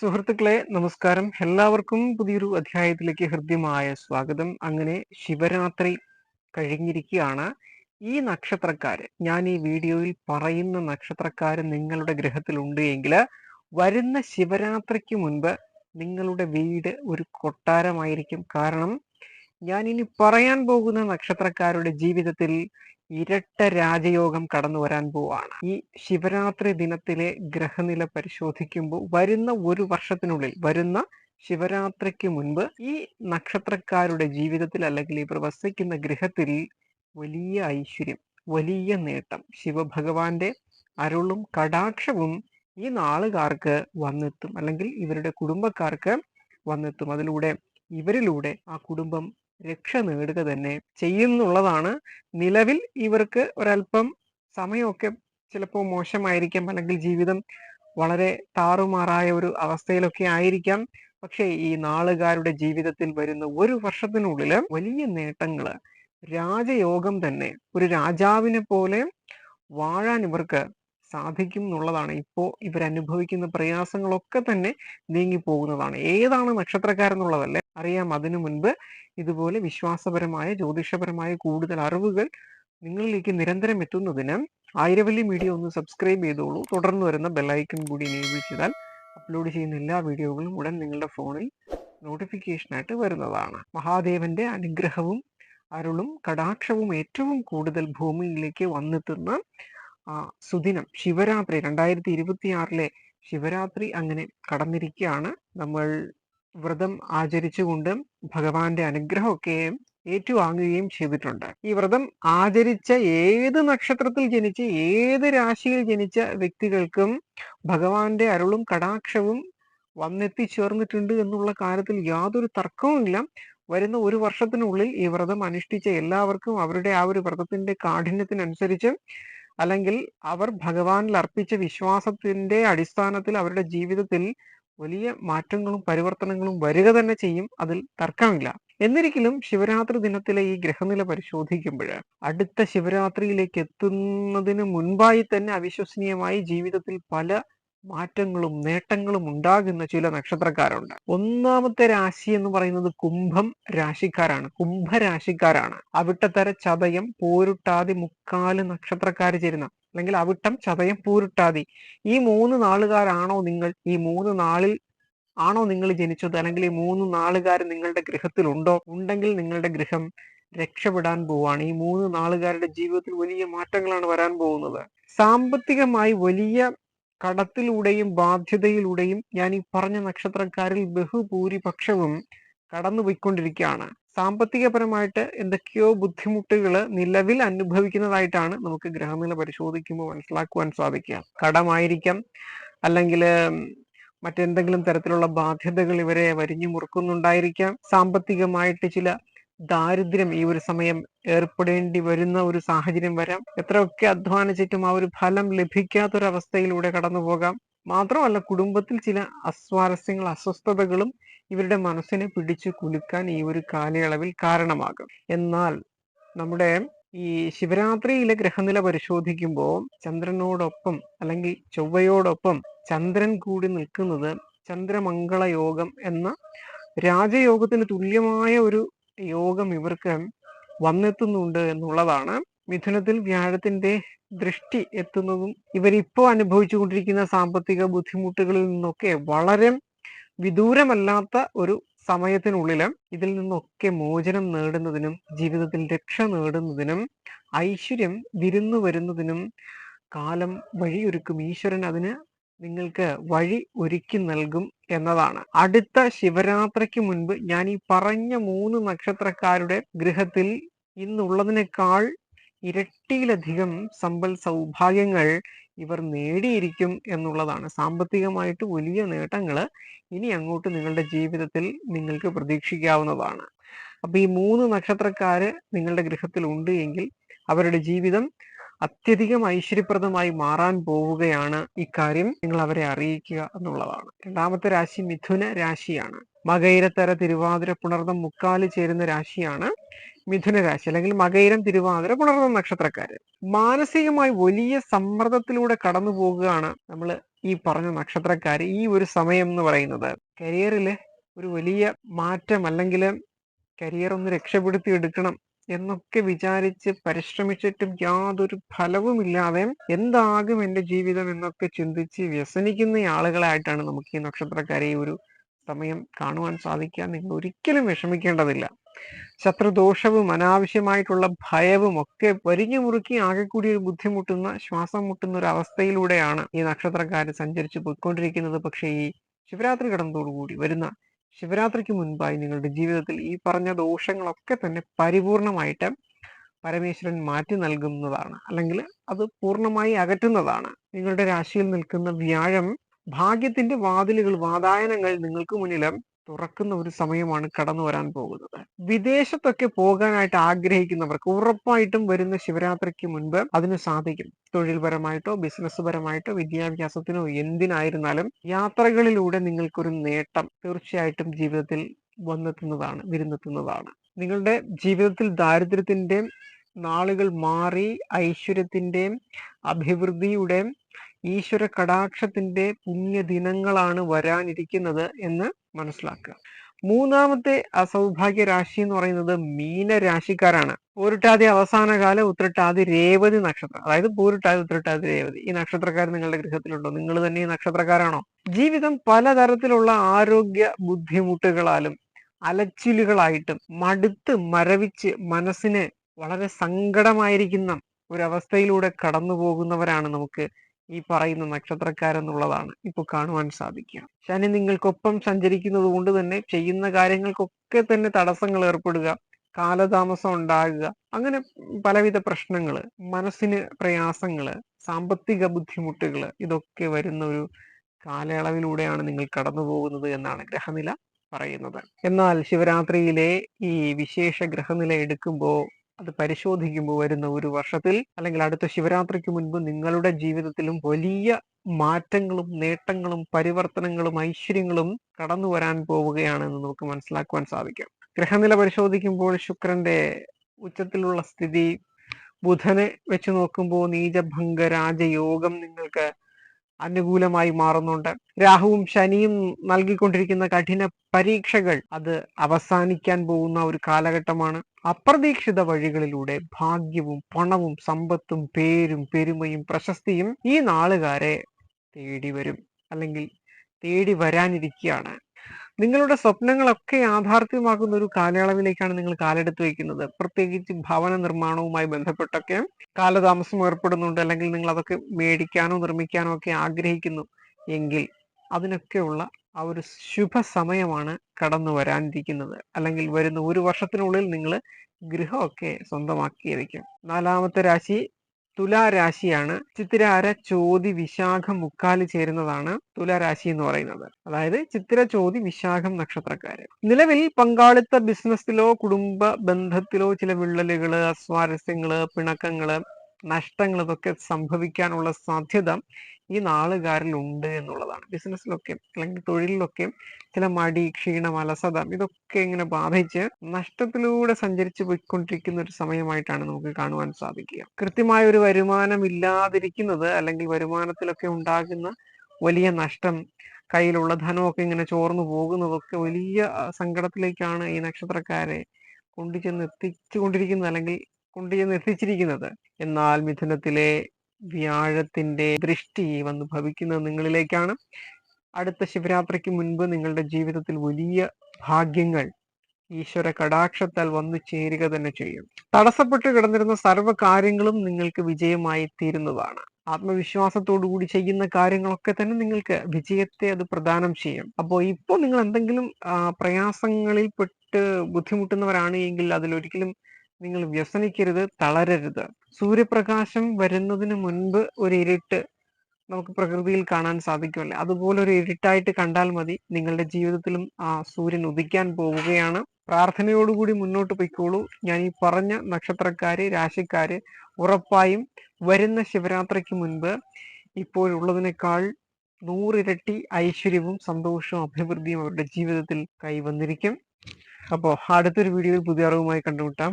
സുഹൃത്തുക്കളെ നമസ്കാരം. എല്ലാവർക്കും പുതിയൊരു അധ്യായത്തിലേക്ക് ഹൃദ്യമായ സ്വാഗതം. അങ്ങനെ ശിവരാത്രി കഴിഞ്ഞിരിക്കുകയാണ്. ഈ നക്ഷത്രക്കാര് ഞാൻ ഈ വീഡിയോയിൽ പറയുന്ന നക്ഷത്രക്കാര് നിങ്ങളുടെ ഗ്രഹത്തിൽ ഉണ്ട് എങ്കിൽ വരുന്ന ശിവരാത്രിക്ക് മുൻപ് നിങ്ങളുടെ വീട് ഒരു കൊട്ടാരമായിരിക്കും. കാരണം ഞാൻ ഇനി പറയാൻ പോകുന്ന നക്ഷത്രക്കാരുടെ ജീവിതത്തിൽ ഇരട്ട രാജയോഗം കടന്നു വരാൻ പോവാണ്. ഈ ശിവരാത്രി ദിനത്തിലെ ഗ്രഹനില പരിശോധിക്കുമ്പോൾ വരുന്ന ഒരു വർഷത്തിനുള്ളിൽ വരുന്ന ശിവരാത്രിക്ക് മുൻപ് ഈ നക്ഷത്രക്കാരുടെ ജീവിതത്തിൽ അല്ലെങ്കിൽ ഇവർ വസിക്കുന്ന ഗൃഹത്തിൽ വലിയ ഐശ്വര്യം വലിയ നേട്ടം ശിവഭഗവാന്റെ അരുളും കടാക്ഷവും ഈ നാളുകാർക്ക് വന്നെത്തും അല്ലെങ്കിൽ ഇവരുടെ കുടുംബക്കാർക്ക് വന്നെത്തും. അതിലൂടെ ഇവരിലൂടെ ആ കുടുംബം രക്ഷ നേടുക തന്നെ ചെയ്യുന്നുള്ളതാണ് നിലവിൽ ഇവർക്ക് ഒരല്പം സമയമൊക്കെ ചിലപ്പോൾ മോശമായിരിക്കാം അല്ലെങ്കിൽ ജീവിതം വളരെ താറുമാറായ ഒരു അവസ്ഥയിലൊക്കെ ആയിരിക്കാം. പക്ഷേ ഈ നാളുകാരുടെ ജീവിതത്തിൽ വരുന്ന ഒരു വർഷത്തിനുള്ളിൽ വലിയ നേട്ടങ്ങൾ രാജയോഗം തന്നെ ഒരു രാജാവിനെ പോലെ വാഴാൻ ഇവർക്ക് സാധിക്കും എന്നുള്ളതാണ് ഇപ്പോൾ ഇവരനുഭവിക്കുന്ന പ്രയാസങ്ങളൊക്കെ തന്നെ നീങ്ങി പോകുന്നതാണ് ഏതാണ് നക്ഷത്രക്കാരെന്നുള്ളതല്ലേ അറിയാം. അതിനു മുൻപ് ഇതുപോലെ വിശ്വാസപരമായ ജ്യോതിഷപരമായ കൂടുതൽ അറിവുകൾ നിങ്ങളിലേക്ക് നിരന്തരം എത്തുന്നതിന് ആയിരവല്ലി മീഡിയ ഒന്ന് സബ്സ്ക്രൈബ് ചെയ്തോളൂ. തുടർന്ന് വരുന്ന ബെല്ലൈക്കൺ കൂടി എനേബിൾ ചെയ്താൽ അപ്ലോഡ് ചെയ്യുന്ന എല്ലാ വീഡിയോകളും ഉടൻ നിങ്ങളുടെ ഫോണിൽ നോട്ടിഫിക്കേഷനായിട്ട് വരുന്നതാണ്. മഹാദേവന്റെ അനുഗ്രഹവും അരുളും കടാക്ഷവും ഏറ്റവും കൂടുതൽ ഭൂമിയിലേക്ക് വന്നെത്തുന്ന ആ സുദിനം ശിവരാത്രി രണ്ടായിരത്തി ഇരുപത്തി ആറിലെ ശിവരാത്രി അങ്ങനെ കടന്നിരിക്കുകയാണ് നമ്മൾ വ്രതം ആചരിച്ചുകൊണ്ട് ഭഗവാന്റെ അനുഗ്രഹമൊക്കെ ഏറ്റുവാങ്ങുകയും ചെയ്തിട്ടുണ്ട്. ഈ വ്രതം ആചരിച്ച ഏത് നക്ഷത്രത്തിൽ ജനിച്ച ഏത് രാശിയിൽ ജനിച്ച വ്യക്തികൾക്കും ഭഗവാന്റെ അരുളും കടാക്ഷവും വന്നെത്തിച്ചേർന്നിട്ടുണ്ട് എന്നുള്ള കാര്യത്തിൽ യാതൊരു തർക്കവുമില്ല. വരുന്ന ഒരു വർഷത്തിനുള്ളിൽ ഈ വ്രതം അനുഷ്ഠിച്ച എല്ലാവർക്കും അവരുടെ ആ ഒരു വ്രതത്തിന്റെ കാഠിന്യത്തിനനുസരിച്ച് അല്ലെങ്കിൽ അവർ ഭഗവാനിൽ അർപ്പിച്ച വിശ്വാസത്തിന്റെ അടിസ്ഥാനത്തിൽ അവരുടെ ജീവിതത്തിൽ വലിയ മാറ്റങ്ങളും പരിവർത്തനങ്ങളും വരിക തന്നെ ചെയ്യും. അതിൽ തർക്കമില്ല. എന്നിരിക്കലും ശിവരാത്രി ദിനത്തിലെ ഈ ഗ്രഹനില പരിശോധിക്കുമ്പോൾ അടുത്ത ശിവരാത്രിയിലേക്ക് എത്തുന്നതിന് മുൻപായി തന്നെ അവിശ്വസനീയമായി ജീവിതത്തിൽ പല മാറ്റങ്ങളും നേട്ടങ്ങളും ഉണ്ടാകുന്ന ചില നക്ഷത്രക്കാരുണ്ട്. ഒന്നാമത്തെ രാശി എന്ന് പറയുന്നത് കുംഭം രാശിക്കാരാണ്. കുംഭരാശിക്കാരാണ് അവിട്ടത്തര ചതയം പോരുട്ടാതി മുക്കാൽ നക്ഷത്രക്കാർ ചേരുന്ന അല്ലെങ്കിൽ അവിട്ടം ചതയം പൂരുട്ടാതി. ഈ മൂന്ന് നാളുകാരാണോ നിങ്ങൾ? ഈ മൂന്ന് നാളിൽ ആണോ നിങ്ങൾ ജനിച്ചത്? അല്ലെങ്കിൽ ഈ മൂന്ന് നാളുകാർ നിങ്ങളുടെ ഗൃഹത്തിലുണ്ടോ ഉണ്ടെങ്കിൽ നിങ്ങളുടെ ഗൃഹം രക്ഷപ്പെടാൻ പോവാണ്. ഈ മൂന്ന് നാളുകാരുടെ ജീവിതത്തിൽ വലിയ മാറ്റങ്ങളാണ് വരാൻ പോകുന്നത്. സാമ്പത്തികമായി വലിയ കടത്തിലൂടെയും ബാധ്യതയിലൂടെയും ഞാൻ ഈ പറഞ്ഞ നക്ഷത്രക്കാരിൽ ബഹുഭൂരിപക്ഷവും കടന്നുപോയിക്കൊണ്ടിരിക്കുകയാണ്. സാമ്പത്തികപരമായിട്ട് എന്തൊക്കെയോ ബുദ്ധിമുട്ടുകൾ നിലവിൽ അനുഭവിക്കുന്നതായിട്ടാണ് നമുക്ക് ഗ്രഹനില പരിശോധിക്കുമ്പോൾ മനസ്സിലാക്കുവാൻ സാധിക്കുക. കടമായിരിക്കാം അല്ലെങ്കിൽ മറ്റെന്തെങ്കിലും തരത്തിലുള്ള ബാധ്യതകൾ ഇവരെ വരിഞ്ഞു മുറുക്കുന്നുണ്ടായിരിക്കാം. സാമ്പത്തികമായിട്ട് ചില ദാരിദ്ര്യം ഈ ഒരു സമയം ഏർപ്പെടേണ്ടി വരുന്ന ഒരു സാഹചര്യം വരാം. എത്രയൊക്കെ അധ്വാനിച്ചിട്ടും ആ ഒരു ഫലം ലഭിക്കാത്തൊരവസ്ഥയിലൂടെ കടന്നു പോകാം മാത്രമല്ല കുടുംബത്തിൽ ചില അസ്വാരസ്യങ്ങൾ അസ്വസ്ഥതകളും ഇവരുടെ മനസ്സിനെ പിടിച്ചു കുലുക്കാൻ ഈ ഒരു കാലയളവിൽ കാരണമാകും. എന്നാൽ നമ്മുടെ ഈ ശിവരാത്രിയിലെ ഗ്രഹനില പരിശോധിക്കുമ്പോൾ ചന്ദ്രനോടൊപ്പം അല്ലെങ്കിൽ ചൊവ്വയോടൊപ്പം ചന്ദ്രൻ കൂടി നിൽക്കുന്നത് ചന്ദ്രമംഗള യോഗം എന്ന രാജയോഗത്തിന് തുല്യമായ ഒരു യോഗം ഇവർക്ക് വന്നെത്തുന്നുണ്ട് എന്നുള്ളതാണ്. മിഥുനത്തിൽ വ്യാഴത്തിന്റെ ദൃഷ്ടി എത്തുന്നതും ഇവരിപ്പോ അനുഭവിച്ചുകൊണ്ടിരിക്കുന്ന സാമ്പത്തിക ബുദ്ധിമുട്ടുകളിൽ നിന്നൊക്കെ വളരെ വിദൂരമല്ലാത്ത ഒരു സമയത്തിനുള്ളിൽ ഇതിൽ നിന്നൊക്കെ മോചനം നേടുന്നതിനും ജീവിതത്തിൽ രക്ഷ നേടുന്നതിനും ഐശ്വര്യം വിരുന്നു വരുന്നതിനും കാലം വഴിയൊരുക്കും. ഈശ്വരൻ അതിന് നിങ്ങൾക്ക് വഴി ഒരുക്കി നൽകും എന്നതാണ്. അടുത്ത ശിവരാത്രിക്ക് മുൻപ് ഞാൻ ഈ പറഞ്ഞ മൂന്ന് നക്ഷത്രക്കാരുടെ ഗൃഹത്തിൽ ഇന്നുള്ളതിനേക്കാൾ ഇരട്ടിയിലധികം സമ്പൽ സൗഭാഗ്യങ്ങൾ ഇവർ നേടിയിരിക്കും എന്നുള്ളതാണ്. സാമ്പത്തികമായിട്ട് വലിയ നേട്ടങ്ങൾ ഇനി അങ്ങോട്ട് നിങ്ങളുടെ ജീവിതത്തിൽ നിങ്ങൾക്ക് പ്രതീക്ഷിക്കാവുന്നതാണ്. അപ്പൊ ഈ മൂന്ന് നക്ഷത്രക്കാര് നിങ്ങളുടെ ഗൃഹത്തിൽ ഉണ്ട് എങ്കിൽ അവരുടെ ജീവിതം അത്യധികം ഐശ്വര്യപ്രദമായി മാറാൻ പോവുകയാണ് ഇക്കാര്യം നിങ്ങൾ അവരെ അറിയിക്കുക എന്നുള്ളതാണ്. രണ്ടാമത്തെ രാശി മിഥുന രാശിയാണ്. മകൈരത്തര തിരുവാതിര പുണർന്നം മുക്കാൽ ചേരുന്ന രാശിയാണ് മിഥുന രാശി അല്ലെങ്കിൽ മകൈരം തിരുവാതിര പുണർന്ന നക്ഷത്രക്കാര്. മാനസികമായി വലിയ സമ്മർദ്ദത്തിലൂടെ കടന്നു പോകുകയാണ് നമ്മൾ ഈ പറഞ്ഞ നക്ഷത്രക്കാർ ഈ ഒരു സമയം എന്ന് പറയുന്നത്. കരിയറിൽ ഒരു വലിയ മാറ്റം അല്ലെങ്കിൽ കരിയർ ഒന്ന് രക്ഷപ്പെടുത്തി എടുക്കണം എന്നൊക്കെ വിചാരിച്ച് പരിശ്രമിച്ചിട്ടും യാതൊരു ഫലവുമില്ലാതെ എന്താകും എന്റെ ജീവിതം എന്നൊക്കെ ചിന്തിച്ച് വ്യസനിക്കുന്ന ആളുകളായിട്ടാണ് നമുക്ക് ഈ നക്ഷത്രക്കാരെ ഒരു സമയം കാണുവാൻ സാധിക്കുക. നിങ്ങൾ ഒരിക്കലും വിഷമിക്കേണ്ടതില്ല. ശത്രുദോഷവും അനാവശ്യമായിട്ടുള്ള ഭയവും ഒക്കെ വരിഞ്ഞു മുറുക്കി ആകെ കൂടി ഒരു ബുദ്ധിമുട്ടുന്ന ശ്വാസം മുട്ടുന്ന ഒരു അവസ്ഥയിലൂടെയാണ് ഈ നക്ഷത്രക്കാർ സഞ്ചരിച്ചു പോയിക്കൊണ്ടിരിക്കുന്നത്. പക്ഷേ ഈ ശിവരാത്രി കടന്നതോടുകൂടി വരുന്ന ശിവരാത്രിക്ക് മുൻപായി നിങ്ങളുടെ ജീവിതത്തിൽ ഈ പറഞ്ഞ ദോഷങ്ങളൊക്കെ തന്നെ പരിപൂർണമായിട്ട് പരമേശ്വരൻ മാറ്റി നൽകുന്നതാണ്. അല്ലെങ്കിൽ അത് പൂർണമായി അകറ്റുന്നതാണ്. നിങ്ങളുടെ രാശിയിൽ നിൽക്കുന്ന വ്യാഴം ഭാഗ്യത്തിന്റെ വാതിലുകൾ വാതായനങ്ങൾ നിങ്ങൾക്ക് മുന്നിലും തുറക്കുന്ന ഒരു സമയമാണ് കടന്നു വരാൻ പോകുന്നത്. വിദേശത്തൊക്കെ പോകാനായിട്ട് ആഗ്രഹിക്കുന്നവർക്ക് ഉറപ്പായിട്ടും വരുന്ന ശിവരാത്രിക്ക് മുൻപ് അതിന് സാധിക്കും. തൊഴിൽപരമായിട്ടോ ബിസിനസ് പരമായിട്ടോ വിദ്യാഭ്യാസത്തിനോ എന്തിനായിരുന്നാലും യാത്രകളിലൂടെ നിങ്ങൾക്കൊരു നേട്ടം തീർച്ചയായിട്ടും ജീവിതത്തിൽ വന്നെത്തുന്നതാണ് വിരുന്നെത്തുന്നതാണ്. നിങ്ങളുടെ ജീവിതത്തിൽ ദാരിദ്ര്യത്തിന്റെയും നാളുകൾ മാറി ഐശ്വര്യത്തിന്റെയും അഭിവൃദ്ധിയുടെയും ഈശ്വര കടാക്ഷത്തിന്റെ പുണ്യദിനങ്ങളാണ് വരാനിരിക്കുന്നത് എന്ന് മനസ്സിലാക്കുക. മൂന്നാമത്തെ അസൗഭാഗ്യ രാശി എന്ന് പറയുന്നത് മീനരാശിക്കാരാണ്. പൂരിട്ടാതി അവസാന കാല ഉത്രട്ടാതി രേവതി നക്ഷത്രം. അതായത് പൂരിട്ടാതി ഉത്രട്ടാതി രേവതി. ഈ നക്ഷത്രക്കാർ നിങ്ങളുടെ ഗൃഹത്തിലുണ്ടോ? നിങ്ങൾ തന്നെ ഈ നക്ഷത്രക്കാരാണോ? ജീവിതം പലതരത്തിലുള്ള ആരോഗ്യ ബുദ്ധിമുട്ടുകളാലും അലച്ചിലുകളായിട്ടും മടുത്ത് മരവിച്ച് മനസ്സിന് വളരെ സങ്കടമായിരിക്കുന്ന ഒരവസ്ഥയിലൂടെ കടന്നു പോകുന്നവരാണ് നമുക്ക് ഈ പറയുന്ന നക്ഷത്രക്കാരെന്നുള്ളതാണ് ഇപ്പൊ കാണുവാൻ സാധിക്കുക. ശനി നിങ്ങൾക്കൊപ്പം സഞ്ചരിക്കുന്നത് കൊണ്ട് തന്നെ ചെയ്യുന്ന കാര്യങ്ങൾക്കൊക്കെ തന്നെ തടസ്സങ്ങൾ ഏർപ്പെടുക കാലതാമസം ഉണ്ടാകുക അങ്ങനെ പലവിധ പ്രശ്നങ്ങൾ മനസ്സിന് പ്രയാസങ്ങൾ സാമ്പത്തിക ബുദ്ധിമുട്ടുകൾ ഇതൊക്കെ വരുന്ന ഒരു കാലയളവിലൂടെയാണ് നിങ്ങൾ കടന്നു പോകുന്നത് എന്നാണ് ഗ്രഹനില പറയുന്നത്. എന്നാൽ ശിവരാത്രിയിലെ ഈ വിശേഷ ഗ്രഹനില എടുക്കുമ്പോൾ അത് പരിശോധിക്കുമ്പോൾ വരുന്ന ഒരു വർഷത്തിൽ അല്ലെങ്കിൽ അടുത്ത ശിവരാത്രിക്ക് മുൻപ് നിങ്ങളുടെ ജീവിതത്തിലും വലിയ മാറ്റങ്ങളും നേട്ടങ്ങളും പരിവർത്തനങ്ങളും ഐശ്വര്യങ്ങളും കടന്നു വരാൻ പോവുകയാണെന്ന് നമുക്ക് മനസ്സിലാക്കുവാൻ സാധിക്കും. ഗ്രഹനില പരിശോധിക്കുമ്പോൾ ശുക്രന്റെ ഉച്ചത്തിലുള്ള സ്ഥിതി ബുധനെ വെച്ച് നോക്കുമ്പോൾ നീചഭംഗ രാജയോഗം നിങ്ങൾക്ക് അനുകൂലമായി മാറുന്നുണ്ട്. രാഹുവും ശനിയും നൽകിക്കൊണ്ടിരിക്കുന്ന കഠിന പരീക്ഷകൾ അത് അവസാനിക്കാൻ പോകുന്ന ഒരു കാലഘട്ടമാണ്. അപ്രതീക്ഷിത വഴികളിലൂടെ ഭാഗ്യവും പണവും സമ്പത്തും പേരും പെരുമയും പ്രശസ്തിയും ഈ നാളുകാരെ തേടി വരും അല്ലെങ്കിൽ തേടി വരാനിരിക്കുകയാണ് നിങ്ങളുടെ സ്വപ്നങ്ങളൊക്കെ യാഥാർത്ഥ്യമാക്കുന്ന ഒരു കാലയളവിലേക്കാണ് നിങ്ങൾ കാലെടുത്ത് വയ്ക്കുന്നത്. പ്രത്യേകിച്ച് ഭവന നിർമ്മാണവുമായി ബന്ധപ്പെട്ടൊക്കെ കാലതാമസം ഏർപ്പെടുന്നുണ്ട് അല്ലെങ്കിൽ നിങ്ങൾ അതൊക്കെ മേടിക്കാനോ നിർമ്മിക്കാനോ ഒക്കെ ആഗ്രഹിക്കുന്നു എങ്കിൽ അതിനൊക്കെയുള്ള ആ ഒരു ശുഭ സമയമാണ് കടന്നു വരാനിരിക്കുന്നത്. അല്ലെങ്കിൽ വരുന്ന ഒരു വർഷത്തിനുള്ളിൽ നിങ്ങൾ ഗൃഹമൊക്കെ സ്വന്തമാക്കിയിരിക്കും നാലാമത്തെ രാശി തുലാരാശിയാണ്. ചിത്തിരാര ചോതി വിശാഖം മുക്കാൽ ചേരുന്നതാണ് തുലാരാശി എന്ന് പറയുന്നത്. അതായത് ചിത്തിര ചോതി വിശാഖം നക്ഷത്രക്കാര്. നിലവിൽ പങ്കാളിത്ത ബിസിനസ്സിലോ കുടുംബ ബന്ധത്തിലോ ചില വിള്ളലുകൾ അസ്വാരസ്യങ്ങൾ പിണക്കങ്ങൾ നഷ്ടങ്ങൾ ഇതൊക്കെ സംഭവിക്കാനുള്ള സാധ്യത ഈ നാളുകാരിൽ ഉണ്ട് എന്നുള്ളതാണ്. ബിസിനസ്സിലൊക്കെ അല്ലെങ്കിൽ തൊഴിലിലൊക്കെ ചില മടി ക്ഷീണം അലസത ഇതൊക്കെ ഇങ്ങനെ ബാധിച്ച് നഷ്ടത്തിലൂടെ സഞ്ചരിച്ചു പോയിക്കൊണ്ടിരിക്കുന്ന ഒരു സമയമായിട്ടാണ് നമുക്ക് കാണുവാൻ സാധിക്കുക. കൃത്യമായ ഒരു വരുമാനം ഇല്ലാതിരിക്കുന്നത് അല്ലെങ്കിൽ വരുമാനത്തിലൊക്കെ ഉണ്ടാകുന്ന വലിയ നഷ്ടം കയ്യിലുള്ള ധനമൊക്കെ ഇങ്ങനെ ചോർന്നു പോകുന്നതൊക്കെ വലിയ സങ്കടത്തിലേക്കാണ് ഈ നക്ഷത്രക്കാരെ കൊണ്ടുചെന്ന് എത്തിച്ചുകൊണ്ടിരിക്കുന്നത് അല്ലെങ്കിൽ കൊണ്ടുചെന്ന് എത്തിച്ചിരിക്കുന്നത്. എന്നാൽ മിഥുനത്തിലെ വ്യാഴത്തിന്റെ ദൃഷ്ടി വന്ന് ഭവിക്കുന്നത് നിങ്ങളിലേക്കാണ്. അടുത്ത ശിവരാത്രിക്ക് മുൻപ് നിങ്ങളുടെ ജീവിതത്തിൽ വലിയ ഭാഗ്യങ്ങൾ ഈശ്വര കടാക്ഷത്താൽ വന്നു ചേരുക തന്നെ ചെയ്യും. തടസ്സപ്പെട്ട് കിടന്നിരുന്ന സർവ കാര്യങ്ങളും നിങ്ങൾക്ക് വിജയമായി തീരുന്നതാണ്. ആത്മവിശ്വാസത്തോടുകൂടി ചെയ്യുന്ന കാര്യങ്ങളൊക്കെ തന്നെ നിങ്ങൾക്ക് വിജയത്തെ അത് പ്രദാനം ചെയ്യും. അപ്പോൾ ഇപ്പോൾ നിങ്ങൾ എന്തെങ്കിലും പ്രയാസങ്ങളിൽ പെട്ട് ബുദ്ധിമുട്ടുന്നവരാണ് എങ്കിൽ അതിലൊരിക്കലും നിങ്ങൾ വ്യസനിക്കരുത് തളരരുത്. സൂര്യപ്രകാശം വരുന്നതിന് മുൻപ് ഒരു ഇരുട്ട് നമുക്ക് പ്രകൃതിയിൽ കാണാൻ സാധിക്കുമല്ലേ? അതുപോലെ ഒരു ഇരുട്ടായിട്ട് കണ്ടാൽ മതി. നിങ്ങളുടെ ജീവിതത്തിലും ആ സൂര്യൻ ഉദിക്കാൻ പോവുകയാണ്. പ്രാർത്ഥനയോടുകൂടി മുന്നോട്ട് പൊയ്ക്കോളൂ. ഞാൻ ഈ പറഞ്ഞ നക്ഷത്രക്കാര് രാശിക്കാര് ഉറപ്പായും വരുന്ന ശിവരാത്രിക്ക് മുൻപ് ഇപ്പോഴുള്ളതിനേക്കാൾ നൂറിരട്ടി ഐശ്വര്യവും സന്തോഷവും അഭിവൃദ്ധിയും അവരുടെ ജീവിതത്തിൽ കൈവന്നിരിക്കും. അപ്പോൾ അടുത്തൊരു വീഡിയോയിൽ പുതിയ അറിവുമായി കണ്ടുമുട്ടാം.